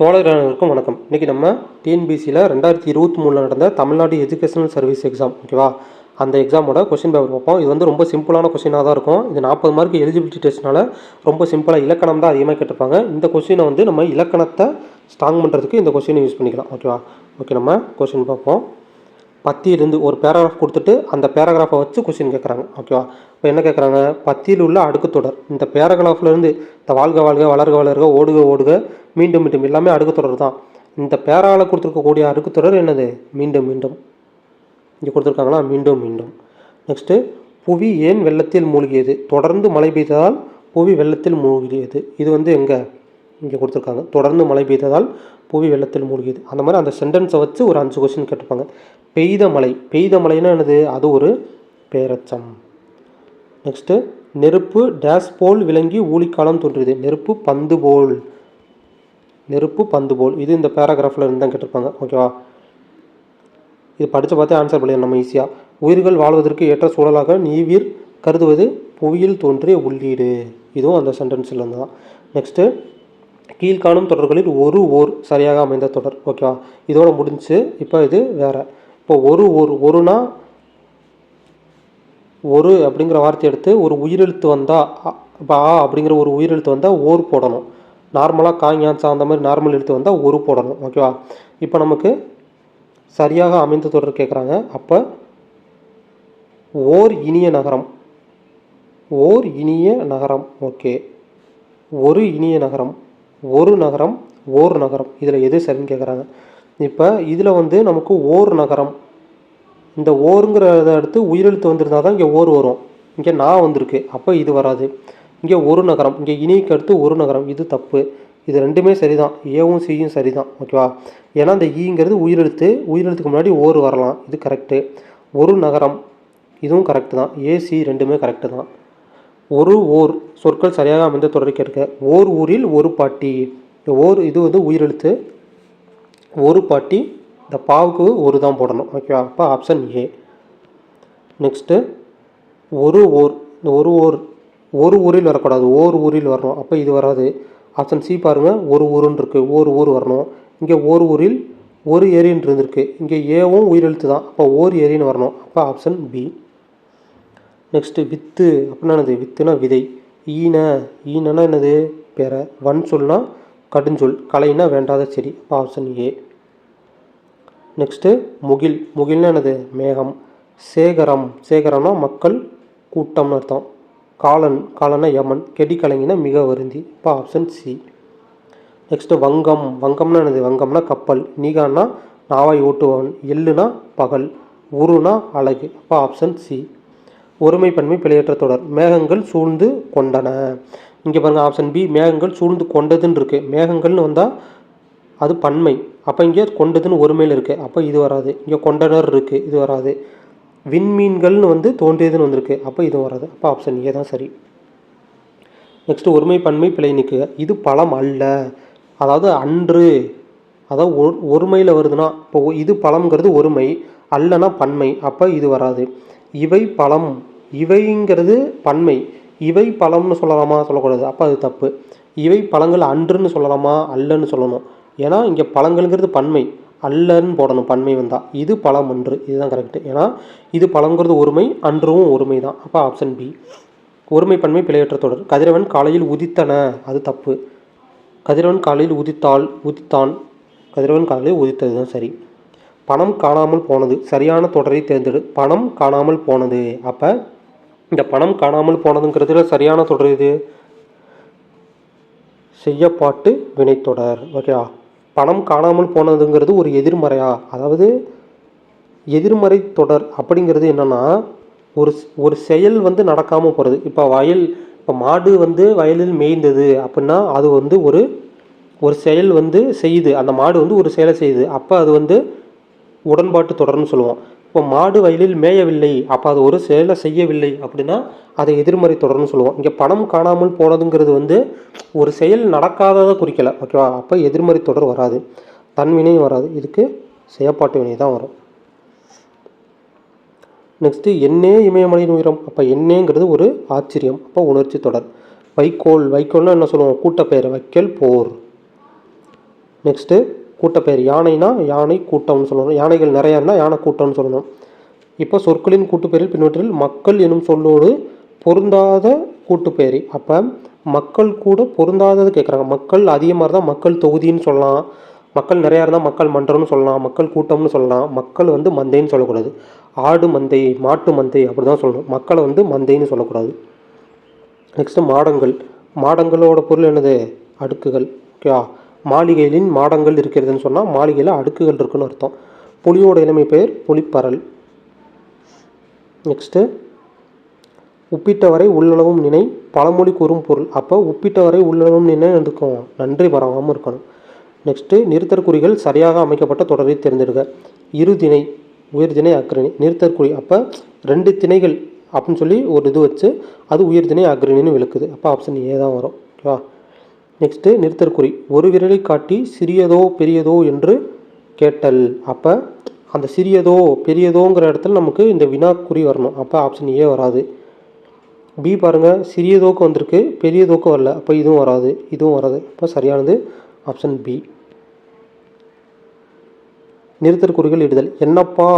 தோழர்களுக்கும் வணக்கம். இன்றைக்கி நம்ம டிஎன்பிசியில் ரெண்டாயிரத்தி இருபத்தி மூணில் நடந்த தமிழ்நாடு எஜுகேஷனல் சர்வீஸ் எக்ஸாம் ஓகேவா அந்த எக்ஸாமோட கொஷின் பேப்பர் பார்ப்போம். இது வந்து ரொம்ப சிம்பிளான கொஷினாக தான் இருக்கும். இது நாற்பது மார்க் எலிஜிபிலிட்டி டெஸ்ட்னால ரொம்ப சிம்பிளாக இலக்கணம் தான் அதிகமாக கேட்டிருப்பாங்க. இந்த கொஷினை வந்து நம்ம இலக்கணத்தை ஸ்ட்ராங் பண்ணுறதுக்கு இந்த கொஷினை யூஸ் பண்ணிக்கலாம் ஓகேவா ஓகே நம்ம கொஷின் பார்ப்போம். பத்தியிலிருந்து ஒரு பேராகிராஃப் கொடுத்துட்டு அந்த பேராகிராஃபை வச்சு கொஷின் கேட்குறாங்க ஓகேவா இப்போ என்ன கேட்குறாங்க? பத்தியில் உள்ள அடுக்கு தொடர். இந்த பேராகிராஃப்லேருந்து இந்த வாழ்க வாழ்க வளர்க வளர்க ஓடுக ஓடுக மீண்டும் மீண்டும் எல்லாமே அடுக்கு தொடர் தான். இந்த பேரால் கொடுத்துருக்கக்கூடிய அடுக்கு தொடர் என்னது? மீண்டும் மீண்டும். இங்கே கொடுத்துருக்காங்களா? மீண்டும் மீண்டும். நெக்ஸ்ட்டு புவி ஏன் வெள்ளத்தில் மூழ்கியது? தொடர்ந்து மழை பெய்ததால் புவி வெள்ளத்தில் மூழ்கியது. இது வந்து எங்கே? இங்கே கொடுத்துருக்காங்க. தொடர்ந்து மழை பெய்ததால் புவி வெள்ளத்தில் மூழ்கியது. அந்த மாதிரி அந்த சென்டென்ஸை வச்சு ஒரு அஞ்சு கொஸ்டின் கேட்டிருப்பாங்க. பெய்த மழை. பெய்த மழைன்னா என்னது? அது ஒரு பேரச்சம். நெக்ஸ்ட்டு நெருப்பு டேஸ் போல் விளங்கி ஊழிக்காலம் தோன்றியது. நெருப்பு பந்து போல். நெருப்பு பந்து போல். இது இந்த பேராகிராஃபில் இருந்து தான் கேட்டிருப்பாங்க. ஓகேவா இது படித்து பார்த்தே ஆன்சர் பண்ணிடலாம் நம்ம ஈஸியாக உயிர்கள் வாழ்வதற்கு ஏற்ற சூழலாக நீவிர் கருதுவது புவியில் தோன்றிய உள்ளீடு. இதுவும் அந்த சென்டென்ஸில் இருந்து தான். நெக்ஸ்ட்டு கீழ்காணும் தொடர்களில் ஒரு ஓர் சரியாக அமைந்த தொடர். ஓகேவா இதோட முடிஞ்சு இப்போ இது வேறு. இப்போ ஒரு ஒரு ஒருனா ஒரு அப்படிங்கிற வார்த்தை எடுத்து ஒரு உயிரெழுத்து வந்தால் இப்போ ஆ அப்படிங்கிற ஒரு உயிரெழுத்து வந்தால் ஓர் போடணும். நார்மலாக காஞ்சான்சா அந்த மாதிரி நார்மல் எழுத்து வந்தால் ஒரு போடணும் ஓகேவா இப்போ நமக்கு சரியாக அமைந்த தொடர் கேட்குறாங்க அப்போ ஓர் இனிய நகரம் ஓர் இனிய நகரம் ஓகே ஒரு இனிய நகரம் ஒரு நகரம் ஓர் நகரம். இதில் எது சரின்னு கேட்குறாங்க இப்போ இதில் வந்து நமக்கு ஓர் நகரம் இந்த ஓருங்கிறத அடுத்து உயிரெழுத்து வந்திருந்தால் தான் இங்கே ஓர் வரும். இங்கே நான் வந்திருக்கு. அப்போ இது வராது. இங்கே ஒரு நகரம் இங்கே இனிக்கு அடுத்து ஒரு நகரம். இது தப்பு. இது ரெண்டுமே சரிதான். ஏவும் சியும் சரிதான். ஓகேவா? ஏன்னா இந்த ஈங்கிறது உயிரெழுத்து உயிரெழுத்துக்கு முன்னாடி ஓர் வரலாம். இது கரெக்டு ஒரு நகரம் இதுவும் கரெக்டு தான். ஏசி ரெண்டுமே கரெக்டு தான். ஒரு ஓர் சொற்கள் சரியாக அமைந்த தொடர் கேட்க. ஓர் ஊரில் ஒரு பாட்டி. இந்த ஓர் இது வந்து உயிரெழுத்து. ஒரு பாட்டி இந்த பாவுக்கு ஒரு தான் போடணும். ஓகேவா? அப்போ ஆப்ஷன் ஏ நெக்ஸ்ட்டு ஒரு ஓர் இந்த ஒரு ஓர் ஒரு ஊரில் வரக்கூடாது ஓர் ஊரில் வரணும். அப்போ இது வராது. ஆப்ஷன் சி பாருங்கள் ஒரு ஊருன்னு இருக்குது ஒரு ஊர் வரணும். இங்கே ஒரு ஊரில் ஒரு ஏரின்னு இருந்திருக்கு. இங்கே ஏவும் உயிரெழுத்து தான். அப்போ ஓர் ஏரின்னு வரணும். அப்போ ஆப்ஷன் பி நெக்ஸ்ட்டு வித்து. அப்படின்னா என்னது? வித்துனா விதை. ஈன. ஈனனா என்னது? பெற வன் சொல்னா கடுஞ்சொல் கலைனா வேண்டாத செடி. அப்போ ஆப்ஷன் ஏ நெக்ஸ்ட்டு முகில். முகில்னா என்னது? மேகம். சேகரம். சேகரம்னா மக்கள் கூட்டம்னு அர்த்தம். காலன் காலன்னா யமன் கெடி கலங்கினா மிக வருந்தி. இப்போ ஆப்ஷன் சி நெக்ஸ்ட்டு வங்கம். வங்கம்னா என்னது? வங்கம்னா கப்பல். நீகான்னா நாவாய் ஓட்டுவன் எள்ளுனா பகல். உருனா அழகு. அப்போ ஆப்ஷன் சி ஒருமைப்பன்மை பிழையற்ற தொடர். மேகங்கள் சூழ்ந்து கொண்டன. இங்கே பாருங்கள் ஆப்ஷன் பி மேகங்கள் சூழ்ந்து கொண்டதுன்னு இருக்குது மேகங்கள்னு வந்தால் அது பன்மை. அப்போ இங்கே கொண்டதுன்னு ஒருமையில் இருக்குது அப்போ இது வராது. இங்கே கொண்டனர் இருக்குது இது வராது. விண்மீன்கள்னு வந்து தோன்றியதுன்னு வந்திருக்கு. அப்போ இது வராது அப்போ ஆப்ஷன் ஏ தான் சரி. நெக்ஸ்ட் ஒருமை பன்மை பிழை நிற்குக இது பழம் அல்ல. அதாவது அன்று அதாவது ஒரு ஒருமையில் வருதுன்னா இப்போ இது பழம்ங்கிறது ஒருமை அல்லனா பன்மை. அப்போ இது வராது. இவை பழம். இவைங்கிறது பன்மை. இவை பழம்னு சொல்லலாமா? சொல்லக்கூடாது. அப்போ அது தப்பு. இவை பழங்கள் அன்றுன்னு சொல்லலாமா? அல்லன்னு சொல்லணும். ஏன்னா இங்கே பழங்கள்ங்கிறது பன்மை. அல்லன்னு போடணும் பன்மை வந்தால் இது பழம் அன்று. இதுதான் கரெக்டு ஏன்னா இது பழங்கிறது ஒருமை அன்றும் ஒருமை தான். அப்போ ஆப்ஷன் பி ஒருமை பன்மை பிழையற்ற தொடர். கதிரவன் காலையில் உதித்தன. அது தப்பு. கதிரவன் காலையில் உதித்தால் உதித்தான். கதிரவன் காலையில் உதித்தது தான் சரி. பணம் காணாமல் போனது. சரியான தொடரை தேர்ந்தெடு. பணம் காணாமல் போனது. அப்போ இந்த பணம் காணாமல் போனதுங்கிறதுல சரியான தொடர் இது செய்யப்பாட்டு வினைத்தொடர். ஓகேவா பணம் காணாமல் போனதுங்கிறது ஒரு எதிர்மறையா? அதாவது எதிர்மறை தொடர் அப்படிங்கிறது என்னென்னா ஒரு ஒரு செயல் வந்து நடக்காமல் போகிறது இப்போ வயல் இப்போ மாடு வந்து வயலில் மேய்ந்தது அப்படின்னா அது வந்து ஒரு ஒரு செயல் வந்து செய்யுது. அந்த மாடு வந்து ஒரு செயலை செய்யுது. அப்போ அது வந்து உடன்பாட்டு தொடர்ன்னு சொல்லுவோம். இப்போ மாடு வயலில் மேயவில்லை அப்போ அது ஒரு செயலை செய்யவில்லை அப்படின்னா அதை எதிர்மறை தொடர்னு சொல்லுவோம். இங்கே பணம் காணாமல் போனதுங்கிறது வந்து ஒரு செயல் நடக்காததை குறிக்கலை ஓகேவா அப்போ எதிர்மறை தொடர் வராது. தன்வினையும் வராது. இதுக்கு செயற்பாட்டு வினை தான் வரும். நெக்ஸ்ட்டு என்னே இமயமலையின் உயரம். அப்போ என்னேங்கிறது ஒரு ஆச்சரியம் அப்போ உணர்ச்சி தொடர். வைக்கோல். வைக்கோல்னா என்ன சொல்லுவோம்? கூட்டப்பெயர். வைக்கல் போர். நெக்ஸ்ட்டு கூட்டப்பெயர் யானைனா யானை கூட்டம்னு சொல்லணும் யானைகள் நிறையா இருந்தால் யானை கூட்டம்னு சொல்லணும். இப்போ சொற்களின் கூட்டுப்பெயரில் பின்வற்றில் மக்கள் எனும் சொல்லோடு பொருந்தாத கூட்டுப்பெயரி. அப்போ மக்கள் கூட பொருந்தாதது கேட்குறாங்க மக்கள் அதிகமாக இருந்தால் மக்கள் தொகுதின்னு சொல்லலாம். மக்கள் நிறையா இருந்தால் மக்கள் மன்றம்னு சொல்லலாம். மக்கள் கூட்டம்னு சொல்லலாம். மக்கள் வந்து மந்தைன்னு சொல்லக்கூடாது. ஆடு மந்தை மாட்டு மந்தை அப்படி தான் சொல்லணும். மக்களை வந்து மந்தைன்னு சொல்லக்கூடாது. நெக்ஸ்ட்டு மாடங்கள். மாடங்களோட பொருள் என்னது? அடுக்குகள். ஓகேவா? மாளிகைகளின் மாடங்கள் இருக்கிறதுன்னு சொன்னால் மாளிகையில் அடுக்குகள் இருக்குன்னு அர்த்தம். புலியோட இளமை பெயர் புலிப்பரல். நெக்ஸ்ட்டு உப்பிட்டவரை உள்ளளவும் நினை பழமொழி கூறும் பொருள். அப்போ உப்பிட்டவரை உள்ளளவும் நினை இருக்கும் நன்றி வராமல் இருக்கணும். நெக்ஸ்ட்டு நிறுத்தற்குறிகள் சரியாக அமைக்கப்பட்ட தொடரை தேர்ந்தெடுக்க இருதிணை உயர்திணை அக்ரணி. நிறுத்தற்குறி. அப்போ ரெண்டு திணைகள் அப்படின்னு சொல்லி ஒரு இது வச்சு அது உயர்திணை அக்ரணின்னு விளக்குது. அப்போ ஆப்ஷன் ஏ தான் வரும். ஓகேவா நெக்ஸ்ட்டு நிறுத்தற்குறி. ஒரு விரலை காட்டி சிறியதோ பெரியதோ என்று கேட்டல். அப்போ அந்த சிறியதோ பெரியதோங்கிற இடத்துல நமக்கு இந்த வினாக்குறி வரணும். அப்போ ஆப்ஷன் ஏ வராது. பி பாருங்கள் சிறியதோக்கு வந்திருக்கு பெரியதோக்கு வரல. அப்போ இதுவும் வராது இதுவும் வராது. அப்போ சரியானது ஆப்ஷன் பி நிறுத்தற்குறிகள் இடுதல். என்னப்பா?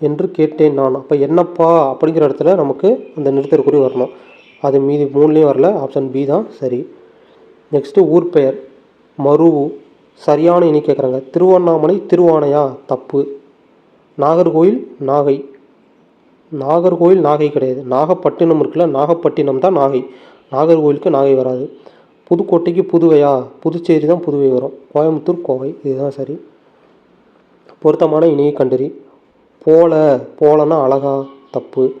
என்று கேட்டேன் நான். அப்போ என்னப்பா? அப்படிங்கிற இடத்துல நமக்கு அந்த நிறுத்தற்குறி வரணும். அது மீதி மூணுலேயும் வரல ஆப்ஷன் பி தான் சரி. நெக்ஸ்ட்டு ஊர் பெயர் மருவு. சரியான இனி கேட்குறாங்க திருவண்ணாமலை திருவானையா தப்பு. நாகர்கோயில் நாகை. நாகர்கோயில் நாகை கிடையாது. நாகப்பட்டினம் இருக்குல்ல நாகப்பட்டினம் தான் நாகை. நாகர்கோயிலுக்கு நாகை வராது. புதுக்கோட்டைக்கு புதுவையா? புதுச்சேரி தான் புதுவை வரும். கோயம்புத்தூர் கோவை. இதுதான் சரி. பொருத்தமான இணையை கண்டறி. போல போலனா அழகா தப்பு.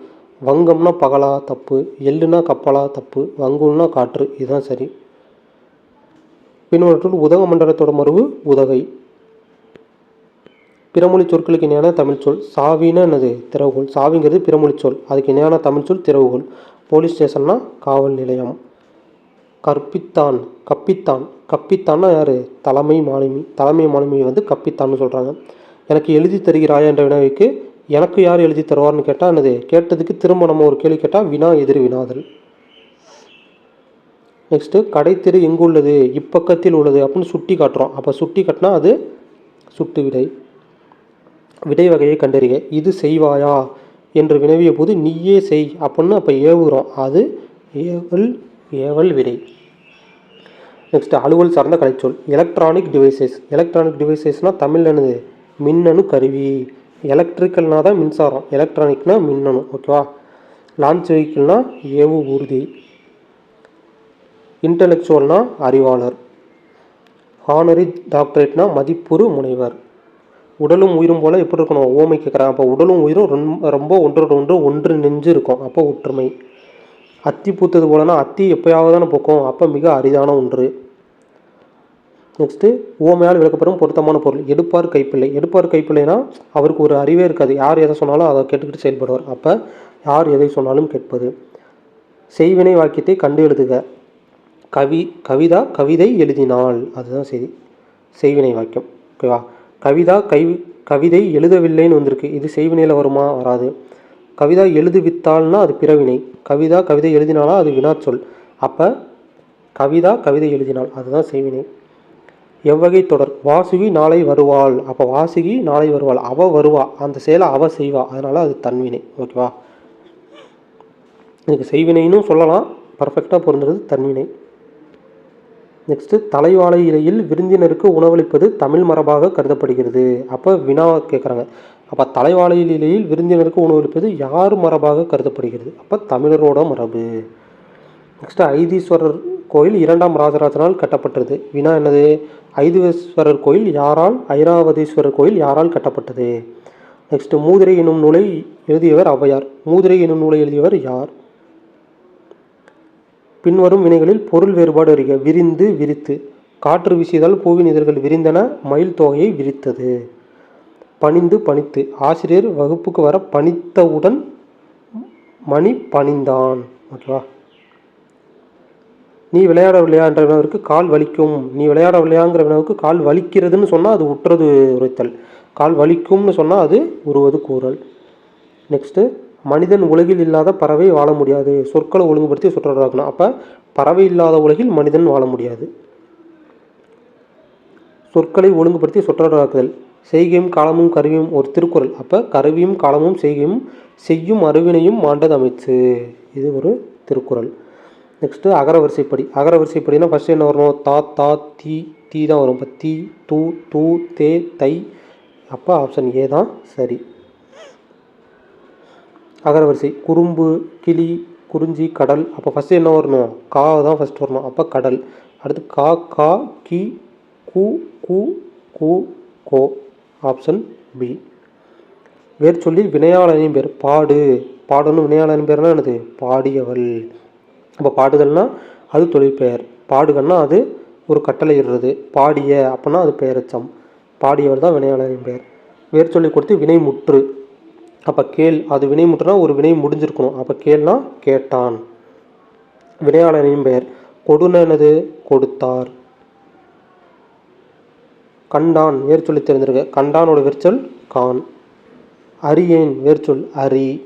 வங்கம்னா பகலா தப்பு. எள்ளுனா கப்பலா தப்பு. வங்குன்னா காற்று. இதுதான் சரி. பின்வற்றுள் உதக மண்டலத்தோட மருவு உதகை. பிறமொழி சொற்களுக்கு இணையான தமிழ் சொல் சாவின்னா என்னது? திறவுகோல் சாவிங்கிறது பிறமொழி சொல். அதுக்கு இணையான தமிழ் சொல் திறவுகோல் போலீஸ் ஸ்டேஷன்னா காவல் நிலையம். கற்பித்தான். கப்பித்தான். கப்பித்தான்னா யார்? தலைமை மாலுமி. தலைமை மாலுமி வந்து கப்பித்தான்னு சொல்கிறாங்க எனக்கு எழுதி தருகிறாயா என்ற வினாவிக்கு எனக்கு யார் எழுதி தருவார்னு கேட்டால் என்னது? கேட்டதுக்கு திரும்ப நம்ம ஒரு கேள்வி கேட்டால் வினா எதிர் வினாதல். நெக்ஸ்ட்டு கடைத்தெரு எங்கு உள்ளது? இப்பக்கத்தில் உள்ளது அப்படின்னு சுட்டி காட்டுறோம். அப்போ சுட்டி காட்டினா அது சுட்டு விடை. விடை வகையை கண்டறிக. இது செய்வாயா? என்று வினவிய போது நீயே செய் அப்படின்னு அப்போ ஏவுகிறோம். அது ஏவல் ஏவல் விடை. நெக்ஸ்ட் அலுவல் சார்ந்த கலைச்சொல். எலக்ட்ரானிக் டிவைசஸ் எலக்ட்ரானிக் டிவைசஸ்னால் தமிழ் என்னது? மின்னணு கருவி. எலக்ட்ரிக்கல்னால் தான் மின்சாரம். எலக்ட்ரானிக்னால் மின்னணு ஓகேவா லான்ச் வெஹிக்கிள்னால் ஏவு ஊர்தி. இன்டலெக்சுவல்னா அறிவாளர். ஹானரி டாக்டரேட்னா மதிப்புறு முனைவர். உடலும் உயிரும் போல் எப்படி இருக்கணும்? ஓமை கேட்குறாங்க அப்போ உடலும் உயிரும் ரொம்ப ரொம்ப ஒன்றோட ஒன்று ஒன்று நெஞ்சு இருக்கும். அப்போ ஒற்றுமை. அத்தி பூத்தது போலனா அத்தி எப்பயாவது தானே பூக்கும். அப்போ மிக அரிதான ஒன்று. நெக்ஸ்ட்டு ஓமையால் விளக்கப்படும் பொருத்தமான பொருள். எடுப்பார் கைப்பிள்ளை. எடுப்பார் கைப்பிள்ளைனா அவருக்கு ஒரு அறிவே இருக்காது. யார் எதை சொன்னாலும் அதை கேட்டுக்கிட்டு செயல்படுவார். அப்போ யார் எதை சொன்னாலும் கேட்பது. செய்வினை வாக்கியத்தை கண்டு எழுதுக. கவி கவிதா கவிதை எழுதினாள். அதுதான் சரி செய்வினை வாக்கியம். ஓகேவா கவிதா கை கவிதை எழுதவில்லைன்னு வந்திருக்கு. இது செய்வினையில் வருமா? வராது. கவிதா எழுதுவித்தாள்னா அது பிறவினை. கவிதா கவிதை எழுதினாலா அது வினாச்சொல். அப்போ கவிதா கவிதை எழுதினாள். அதுதான் செய்வினை. எவ்வகை தொடர். வாசுகி நாளை வருவாள். அப்போ வாசுகி நாளை வருவாள். அவ வருவா. அந்த செயலை அவ செய்வா. அதனால் அது தன்வினை. ஓகேவா இதுக்கு செய்வினைன்னு சொல்லலாம். பர்ஃபெக்டாக பொருந்துறது தன்வினை. நெக்ஸ்ட்டு தலைவாழை இலையில் விருந்தினருக்கு உணவளிப்பது தமிழ் மரபாக கருதப்படுகிறது. அப்போ வினா கேட்குறாங்க அப்போ தலைவாழை இலையில் விருந்தினருக்கு உணவளிப்பது யார் மரபாக கருதப்படுகிறது? அப்போ தமிழரோட மரபு. நெக்ஸ்ட்டு ஐதீஸ்வரர் கோயில் இரண்டாம் ராஜராஜனால் கட்டப்பட்டது. வினா என்னது? ஐதீஸ்வரர் கோயில் யாரால் ஐராவதீஸ்வரர் கோயில் யாரால் கட்டப்பட்டது? நெக்ஸ்ட்டு மூதிரை என்னும் நூலை எழுதியவர் ஔவையார். மூதிரை என்னும் நூலை எழுதியவர் யார்? பின்வரும் வினைகளில் பொருள் வேறுபாடு அறிக. விரிந்து விரித்து. காற்று வீசியதால் பூவின் இதழ்கள் விரிந்தன மயில் தொகையை விரித்தது. பணிந்து பணித்து. ஆசிரியர் வகுப்புக்கு வர பணித்தவுடன் மணி பணிந்தான். ஓகேவா? நீ விளையாடவில்லையா என்ற வினாவிற்கு கால் வலிக்கும். நீ விளையாடவில்லையாங்கிற வினாவுக்கு கால் வலிக்கிறதுன்னு சொன்னால் அது உற்றது உரைத்தல். கால் வலிக்கும்னு சொன்னால் அது உருவது கூறல். நெக்ஸ்ட்டு. மனிதன் உலகில் இல்லாத பறவை வாழ முடியாது. சொற்களை ஒழுங்குபடுத்தி சுற்றலாக்கணும் அப்போ பறவை இல்லாத உலகில் மனிதன் வாழ முடியாது. சொற்களை ஒழுங்குபடுத்தி சொற்றொடராக்குதல் செய்கையும் காலமும் கருவியும் ஒரு திருக்குறள். அப்போ கருவியும் காலமும் செய்கையும் செய்யும் அறிவினையும் மாண்டது அமைச்சு இது ஒரு திருக்குறள். நெக்ஸ்ட்டு அகரவரிசைப்படி அகரவரிசைப்படினா ஃபஸ்ட்டு என்ன வரணும்? தா தா தீ தீ தான் வரும். இப்போ தீ தூ தூ தே தை. அப்போ ஆப்ஷன் ஏ தான் சரி. அகரவரிசை குறும்பு கிளி குறிஞ்சி கடல். அப்போ ஃபஸ்ட்டு என்ன வரணும்? கா தான் ஃபஸ்ட் வரணும். அப்போ கடல். அடுத்து கா கா கி கு கு கு கோ. ஆப்ஷன் பி வேர் சொல்லி வினையாளனின் பேர் பாடு. பாடணும் வினையாளனின் பேர்னா என்னது? பாடியவள். அப்போ பாடுதல்னா அது தொழிற்பெயர். பாடுகள்னா அது ஒரு கட்டளை இடுறது. பாடிய அப்படின்னா அது பெயரச்சம். பாடியவர் தான் வினையாளரின் பெயர். வேர் சொல்லி கொடுத்து வினை முற்று அப்போ கேள் அது வினை முற்றுனா ஒரு வினை முடிஞ்சிருக்கணும். அப்போ கேள்னா கேட்டான். வினையாளனின் பெயர் கொடுனது கொடுத்தார். கண்டான் வேர்ச்சொல்லி தெரிஞ்சிருக்க கண்டானோட வேர்ச்சொல் கான். அரியேன் வேர்ச்சொல் அரி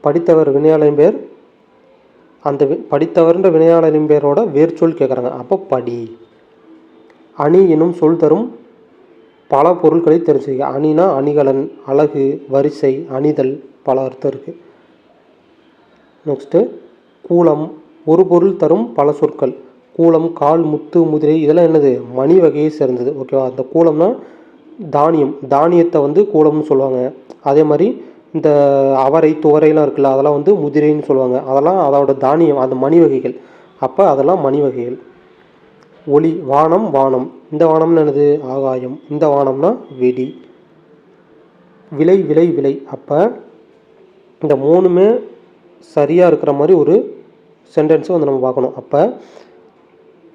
படித்தவர் வினையாளரின் பேர் அந்த வி- படித்தவர்ன்ற வினையாளரின் பேரோட வேர்ச்சொல் கேட்குறாங்க அப்போ படி. அணி எனும் சொல் தரும் பல பொருட்களை தெரிஞ்சுக்க அணினா அணிகலன் அழகு வரிசை அணிதல் பல அர்த்தம் இருக்குது நெக்ஸ்ட்டு கூலம். ஒரு பொருள் தரும் பல சொற்கள். கூலம் கால் முத்து முதிரை இதெல்லாம் என்னது? மணி வகையை சேர்ந்தது. ஓகேவா அந்த கூலம்னா தானியம். தானியத்தை வந்து கூலம்னு சொல்லுவாங்க. அதே மாதிரி இந்த அவரை துவரைலாம் இருக்குல்ல அதெல்லாம் வந்து முதிரைன்னு சொல்லுவாங்க. அதெல்லாம் அதோட தானியம் அந்த மணி வகைகள். அப்போ அதெல்லாம் மணி வகைகள். ஒளி வானம் வானம். இந்த வானம்னு என்னது? ஆகாயம். இந்த வானம்னா வெடி விலை விலை விலை. அப்போ இந்த மூணுமே சரியாக இருக்கிற மாதிரி ஒரு சென்டென்ஸை வந்து நம்ம பார்க்கணும். அப்போ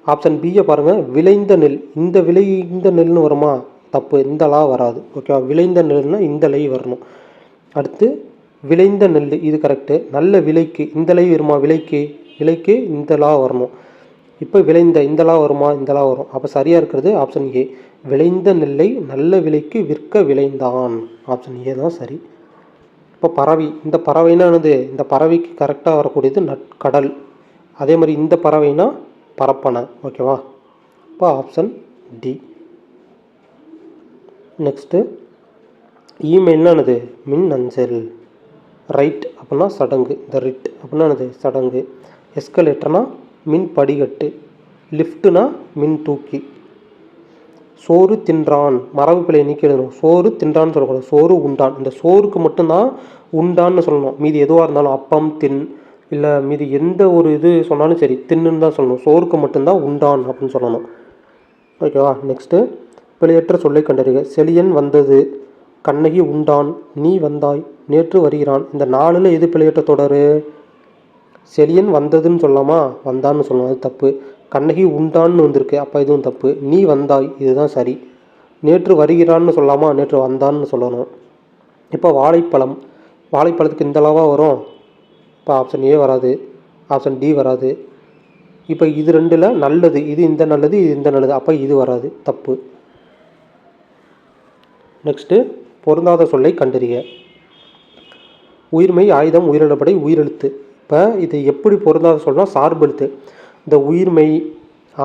ஆப்ஷன் பியை பாருங்கள் விளைந்த நெல். இந்த விளைந்த நெல்னு வருமா? தப்பு. இந்த லா வராது. ஓகேவா விளைந்த நெல்னால் இந்த லை வரணும். அடுத்து விளைந்த நெல் இது கரெக்டு நல்ல விலைக்கு. இந்த லை வருமா? விலைக்கு. விலைக்கு இந்த லா வரணும். இப்போ விளைந்த இந்தலா வருமா இந்தலா வரும். அப்போ சரியாக இருக்கிறது ஆப்ஷன் ஏ விளைந்த நெல்லை நல்ல விலைக்கு விற்க விளைந்தான். ஆப்ஷன் ஏ தான் சரி. இப்போ பறவை இந்த பறவைனா என்னது இந்த பறவைக்கு கரெக்டாக வரக்கூடியது நட்கடல் அதே மாதிரி இந்த பறவைனா பரப்பனை. ஓகேவா இப்போ ஆப்ஷன் டி நெக்ஸ்ட்டு இமெயில்னா என்னது மின் அஞ்சல் ரைட் அப்படின்னா சடங்கு. இந்த ரிட் அப்படின்னா என்னது? சடங்கு. எஸ்கலேட்டர்னா மின் படிக்கட்டு லிஃப்ட்டுனா மின் தூக்கி. சோறு தின்றான் மரபு பிழையை நீக்கி எழுதணும் சோறு தின்றான்னு சொல்லக்கூடாது சோறு உண்டான். இந்த சோறுக்கு மட்டும்தான் உண்டான்னு சொல்லணும். மீதி எதுவாக இருந்தாலும் அப்பம் தின் இல்லை மீதி எந்த ஒரு இது சொன்னாலும் சரி தின்னுன்னு தான் சொல்லணும். சோறுக்கு மட்டும்தான் உண்டான் அப்படின்னு சொல்லணும். ஓகேவா? நெக்ஸ்ட்டு பிழையற்ற சொல்லை கண்டறிக. செலியன் வந்தது கண்ணகி உண்டான் நீ வந்தாய் நேற்று வருகிறான். இந்த நாளில் எது பிழையற்ற தொடர்? செலியன் வந்ததுன்னு சொல்லாமா? வந்தான்னு சொல்லணும் அது தப்பு. கண்ணகி உண்டான்னு வந்திருக்கு. அப்போ இதுவும் தப்பு. நீ வந்தாய். இதுதான் சரி. நேற்று வருகிறான்னு சொல்லாமா? நேற்று வந்தான்னு சொல்லணும். இப்போ வாழைப்பழம். வாழைப்பழத்துக்கு இந்த அளவாக வரும்? இப்போ ஆப்ஷன் ஏ வராது. ஆப்ஷன் டி வராது. இப்போ இது ரெண்டில் நல்லது. இது இந்த நல்லது இது இந்த நல்லது. அப்போ இது வராது. தப்பு. நெக்ஸ்ட்டு பொருந்தாத சொல்லை கண்டறிய உயிர்மை ஆயுதம் உயிரிழப்படை உயிரெழுத்து. இப்போ இது எப்படி பொருந்தாத சொல்கிறோம் சார்பெழுத்து. இந்த உயிர்மை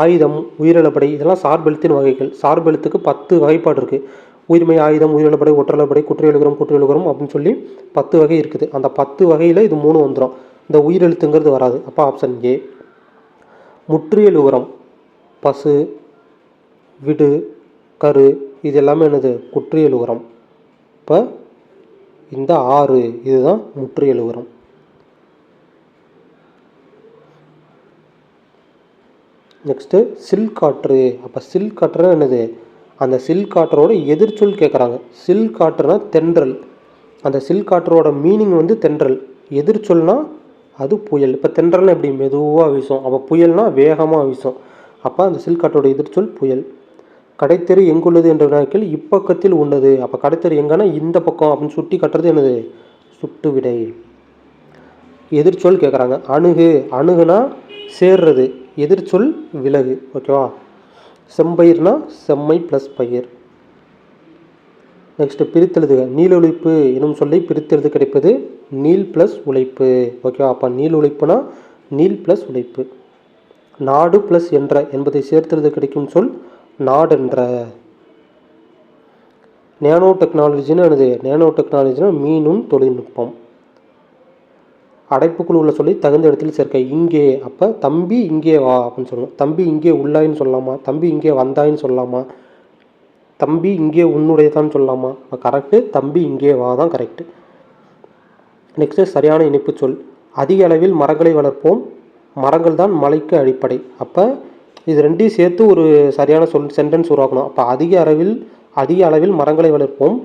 ஆயுதம் உயிரிழப்படை இதெல்லாம் சார்பெழுத்தின் வகைகள். சார்பெழுத்துக்கு பத்து வகைப்பாடு இருக்குது உயிர்மை ஆயுதம் உயிரிழப்படை ஒற்றலப்படை குற்றியலுகரம் குற்றியலுகரம் அப்படின்னு சொல்லி பத்து வகை இருக்குது. அந்த பத்து வகையில் இது மூணு வந்துடும் இந்த உயிரெழுத்துங்கிறது வராது. அப்போ ஆப்ஷன் ஏ முற்றியல் உரம் பசு விடு கரு இது எல்லாமே என்னது? குற்றியல் உரம் இப்போ இந்த ஆறு இதுதான் முற்றியல் உரம் நெக்ஸ்ட்டு சில் காற்று. அப்போ சில் காற்றுனா என்னது? அந்த சில் காற்றோட எதிர்ச்சொல் கேட்குறாங்க சில் காற்றுனா தென்றல். அந்த சில் காற்றோட மீனிங் வந்து தென்றல். எதிர்ச்சொல்னா அது புயல். இப்போ தென்றல்னா எப்படி? மெதுவாக வீசும். அப்போ புயல்னா வேகமாக வீசும். அப்போ அந்த சில் காற்றோட எதிர்ச்சொல் புயல். கடைத்தெரு எங்குள்ளது என்ற வினாக்கள் இப்பக்கத்தில் உள்ளது. அப்போ கடைத்தெரு எங்கன்னா இந்த பக்கம் அப்படின்னு சுட்டி கட்டுறது என்னது? சுட்டு விடை. எதிர்ச்சொல் கேட்குறாங்க அணுகு. அணுகுனா சேர்றது. எதிர்ச்சொல் விலகு ஓகேவா செம்பயிர்னா செம்மை ப்ளஸ் பயிர். நெக்ஸ்ட்டு பிரித்தெழுதுக. நீல் உழைப்பு எனும் சொல்லை பிரித்தெழுது கிடைப்பது நீல் ப்ளஸ் உழைப்பு ஓகேவா அப்போ நீல் உழைப்புனா நீல் ப்ளஸ் உழைப்பு. நாடு ப்ளஸ் என்ற என்பதை சேர்த்தெழுது கிடைக்கும் சொல் நாடென்ற. நேனோ டெக்னாலஜின்னு என்னது? நேனோ டெக்னாலஜினா மீனும் தொழில்நுட்பம். அடைப்புக்குள் உள்ள சொல்லி தகுந்த இடத்தில் சேர்க்க இங்கே அப்போ தம்பி இங்கே வா அப்படின்னு சொல்லணும் தம்பி இங்கே உள்ளாயின்னு சொல்லலாமா? தம்பி இங்கே வந்தாயின்னு சொல்லலாமா? தம்பி இங்கே உன்னுடையதான்னு சொல்லலாமா? அப்போ கரெக்டு தம்பி இங்கே வா தான் கரெக்டு நெக்ஸ்ட்டு சரியான இணைப்பு சொல். அதிக அளவில் மரங்களை வளர்ப்போம். மரங்கள் தான் மலைக்கு அடிப்படை. அப்போ இது ரெண்டையும் சேர்த்து ஒரு சரியான சொல் சென்டென்ஸ் உருவாக்கணும். அப்போ அதிக அளவில் அதிக அளவில் மரங்களை வளர்ப்போம்.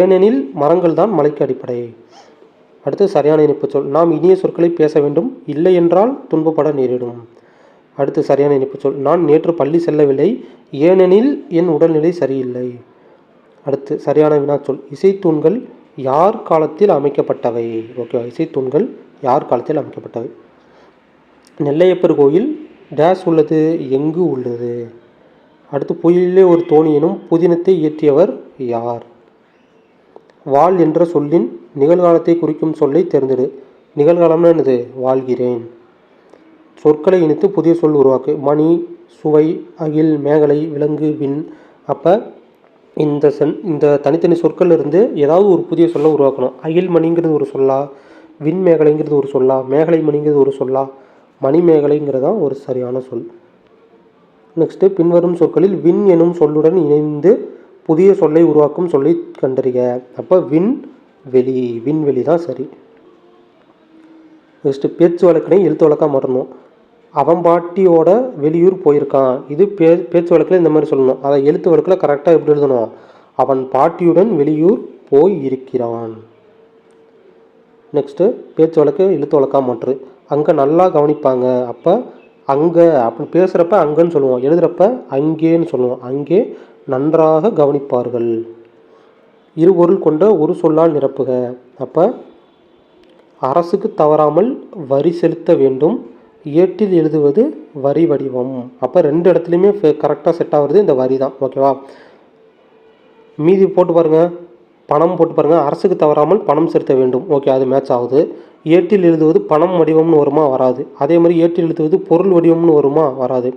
ஏனெனில் மரங்கள் தான் மலைக்கு அடிப்படை. அடுத்து சரியான இனிப்பு சொல். நாம் இனிய சொற்களை பேச வேண்டும். இல்லை என்றால் துன்பப்பட நேரிடும். அடுத்து சரியான இனிப்பு சொல். நான் நேற்று பள்ளி செல்லவில்லை. ஏனெனில் என் உடல்நிலை சரியில்லை. அடுத்து சரியான வினாச்சொல் இசைத்தூண்கள் யார் காலத்தில் அமைக்கப்பட்டவை? ஓகேவா இசைத்தூண்கள் யார் காலத்தில் அமைக்கப்பட்டவை? நெல்லையப்பர் கோயில் டேஸ் உள்ளது எங்கு உள்ளது? அடுத்து புயலிலே ஒரு தோணியனும் புதினத்தை இயற்றியவர் யார்? வாழ் என்ற சொல்லின் நிகழ்காலத்தை குறிக்கும் சொல்லை தேர்ந்தெடு. நிகழ்காலம்னா என்னது? வாழ்கிறேன். சொற்களை இணைத்து புதிய சொல் உருவாக்கு. மணி சுவை அகில் மேகலை விலங்கு விண். அப்போ இந்த சென் இந்த தனித்தனி சொற்கள் இருந்து ஏதாவது ஒரு புதிய சொல்லை உருவாக்கணும். அகில் மணிங்கிறது ஒரு சொல்லா விண் மேகலைங்கிறது ஒரு சொல்லா மேகலை மணிங்கிறது ஒரு சொல்லா மணி மேகலைங்கிறது தான் ஒரு சரியான சொல். நெக்ஸ்ட்டு பின்வரும் சொற்களில் விண் எனும் சொல்லுடன் இணைந்து புதிய சொல்லை உருவாக்கும் சொல்லி கண்டறிக. அப்போ விண் வெளி விண்வெளி தான் சரி. நெக்ஸ்ட்டு பேச்சு வழக்கினை எழுத்து வழக்காக மாறணும் அவன் பாட்டியோட வெளியூர் போயிருக்கான். இது பே பேச்சு வழக்கில் இந்த மாதிரி சொல்லணும். அதை எழுத்து வழக்கில் கரெக்டாக எப்படி எழுதணும்? அவன் பாட்டியுடன் வெளியூர் போய் இருக்கிறான் நெக்ஸ்ட்டு பேச்சு வழக்கு எழுத்து வழக்காக மாற்று. அங்கே நல்லா கவனிப்பாங்க. அப்போ அங்கே அப்படி பேசுகிறப்ப அங்கேன்னு சொல்லுவோம். எழுதுகிறப்ப அங்கேன்னு சொல்லுவோம். அங்கே நன்றாக கவனிப்பார்கள். இரு பொருள் கொண்ட ஒரு சொல்லால் நிரப்புக. அப்போ அரசுக்கு தவறாமல் வரி செலுத்த வேண்டும். ஏட்டில் எழுதுவது வரி வடிவம். அப்போ ரெண்டு இடத்துலையுமே கரெக்டாக செட் ஆகுறது இந்த வரி தான். ஓகேவா மீதி போட்டு பாருங்கள் பணம் போட்டு பாருங்கள் அரசுக்கு தவறாமல் பணம் செலுத்த வேண்டும். ஓகே அது மேட்ச் ஆகுது. ஏட்டில் எழுதுவது பணம் வடிவம்னு வருமா? வராது. அதே மாதிரி ஏட்டில் எழுதுவது பொருள் வடிவம்னு வருமா? வராது.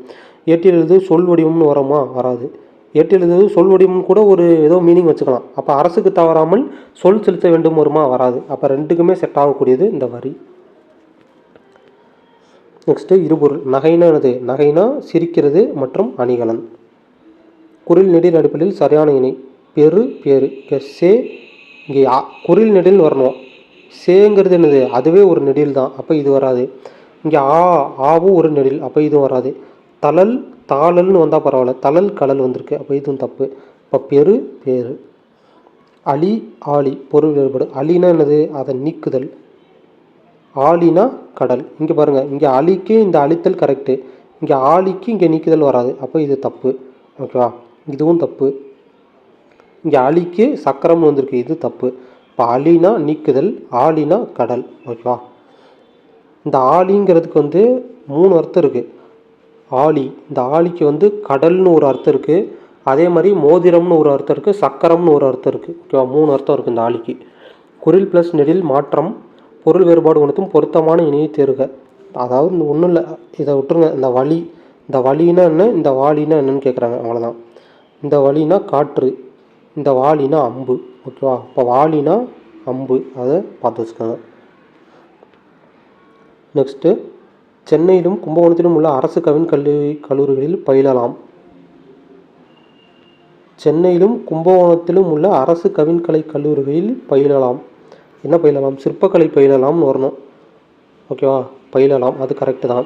ஏட்டில் எழுதுவது சொல் வடிவம்னு வருமா? வராது. ஏட்டில் எழுதுவது சொல் வடிவம் கூட ஒரு ஏதோ மீனிங் வச்சுக்கலாம். அப்போ அரசுக்கு தவறாமல் சொல் செலுத்த வேண்டும் வருமா? வராது. அப்போ ரெண்டுக்குமே செட் ஆகக்கூடியது இந்த வரி. நெக்ஸ்ட்டு இருபொருள். நகைனா என்னது? நகைனா சிரிக்கிறது மற்றும் அணிகலன். குரில் நெடில் அடிப்படையில் சரியான இணை. பெரு பேரு. சே இங்கே ஆ குரில் நெடில் வரணும். சேங்கிறது என்னது? அதுவே ஒரு நெடில் தான் அப்போ இது வராது. இங்கே ஆ ஆவும் ஒரு நெடில். அப்போ இதுவும் வராது. தளல் தாளல்னு வந்தால் பரவாயில்ல. தளல் கடல் வந்திருக்கு. அப்போ இதுவும் தப்பு. இப்போ பெரு பேரு. அலி ஆலி. பொருள் வேறுபாடு அலினா என்னது? அதை நீக்குதல். ஆலினா கடல். இங்கே பாருங்கள் இங்கே அலிக்கு இந்த அழித்தல் கரெக்டு இங்கே ஆலிக்கு இங்கே நீக்குதல் வராது. அப்போ இது தப்பு. ஓகேவா? இதுவும் தப்பு. இங்கே அலிக்கு சக்கரம்னு வந்திருக்கு. இது தப்பு. இப்போ அலினா நீக்குதல் ஆலினா கடல். ஓகேவா? இந்த ஆலிங்கிறதுக்கு வந்து மூணு அர்த்தம் இருக்குது ஆலி. இந்த ஆலிக்கு வந்து கடல்னு ஒரு அர்த்தம் இருக்குது அதே மாதிரி மோதிரம்னு ஒரு அர்த்தம் இருக்குது சக்கரம்னு ஒரு அர்த்தம் இருக்குது ஓகேவா? மூணு அர்த்தம் இருக்குது இந்த ஆலிக்கு. குரில் ப்ளஸ் நெடில் மாற்றம் பொருள் வேறுபாடு உணர்த்தும் பொருத்தமான இணையை தேர்க. அதாவது இந்த ஒன்றும் இல்லை. இதை விட்டுருங்க. இந்த வழி இந்த வழினா என்ன? இந்த வாலினா என்னன்னு கேட்குறாங்க அவ்வளோதான் இந்த வழினா காற்று. இந்த வாலினா அம்பு. ஓகேவா? இப்போ வாலினா அம்பு. அதை பார்த்து வச்சுக்கோங்க. நெக்ஸ்ட்டு. சென்னையிலும் கும்பகோணத்திலும் உள்ள அரசு கவின் கல்லூரி கல்லூரிகளில் பயிலலாம். சென்னையிலும் கும்பகோணத்திலும் உள்ள அரசு கவின்கலை கல்லூரிகளில் பயிலலாம். என்ன பயிலலாம்? சிற்பக்கலை பயிலலாம்னு வரணும். ஓகேவா பயிலலாம். அது கரெக்டு தான்.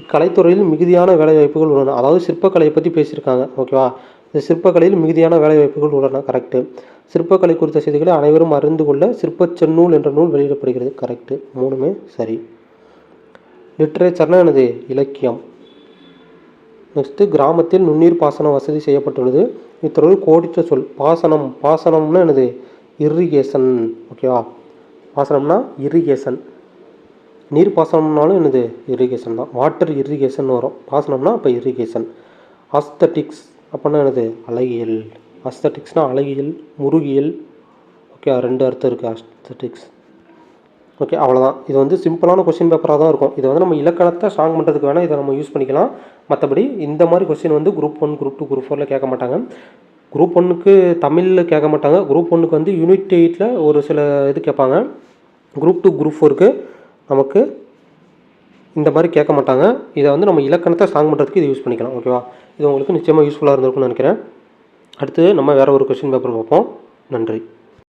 இக்கலைத்துறையில் மிகுதியான வேலைவாய்ப்புகள் உள்ளன. அதாவது சிற்பக்கலையை பற்றி பேசியிருக்காங்க. ஓகேவா இந்த சிற்பக்கலையில் மிகுதியான வேலைவாய்ப்புகள் உள்ளன. கரெக்டு சிற்பக்கலை குறித்த செய்திகளை அனைவரும் அறிந்து கொள்ள சிற்பச் செந்நூல் என்ற நூல் வெளியிடப்படுகிறது. கரெக்டு மூணுமே சரி. லிட்ரேச்சர்னா என்னது? இலக்கியம். நெக்ஸ்ட்டு கிராமத்தில் நுண்ணீர் பாசன வசதி செய்யப்பட்டுள்ளது. இத்தொடர் கோடிட்ட சொல் பாசனம் பாசனம்னா என்னது? இரிகேஷன் ஓகேவா பாசனம்னா இரிகேஷன் நீர் பாசனம்னாலும் என்னது? இரிகேஷன் தான். வாட்டர் இரிகேஷன் வரும். பாசனம்னா அப்போ இரிகேஷன் அஸ்தட்டிக்ஸ் அப்படின்னா என்னது? அழகியல். அஸ்தட்டிக்ஸ்னால் அழகியல் முருகியல். ஓகே ரெண்டு அர்த்தம் இருக்குது அஸ்தட்டிக்ஸ் ஓகே அவ்வளோதான் இது வந்து சிம்பிளான கொஸ்டின் பேப்பராக தான் இருக்கும். இதை வந்து நம்ம இலக்கணத்தை ஸ்ட்ராங் பண்ணுறதுக்கு வேணால் இதை நம்ம யூஸ் பண்ணிக்கலாம். மற்றபடி இந்த மாதிரி கொஸ்டின் வந்து group one group two group ஃபோரில் கேட்க மாட்டாங்க. குரூப் ஒன்றுக்கு தமிழில் கேட்க மாட்டாங்க. குரூப் ஒன்றுக்கு வந்து யூனிட் எயிட்டில் ஒரு சில இது கேட்பாங்க. குரூப் டூ குரூப் ஃபோருக்கு நமக்கு இந்த மாதிரி கேட்க மாட்டாங்க. இதை வந்து நம்ம இலக்கணத்தை ஸ்ட்ராங் பண்ணுறதுக்கு இதை யூஸ் பண்ணிக்கலாம். ஓகேவா இது உங்களுக்கு நிச்சயமாக யூஸ்ஃபுல்லாக இருந்திருக்கும்னு நினைக்கிறேன். அடுத்து நம்ம வேறு ஒரு கொஸ்டின் பேப்பர் பார்ப்போம். நன்றி.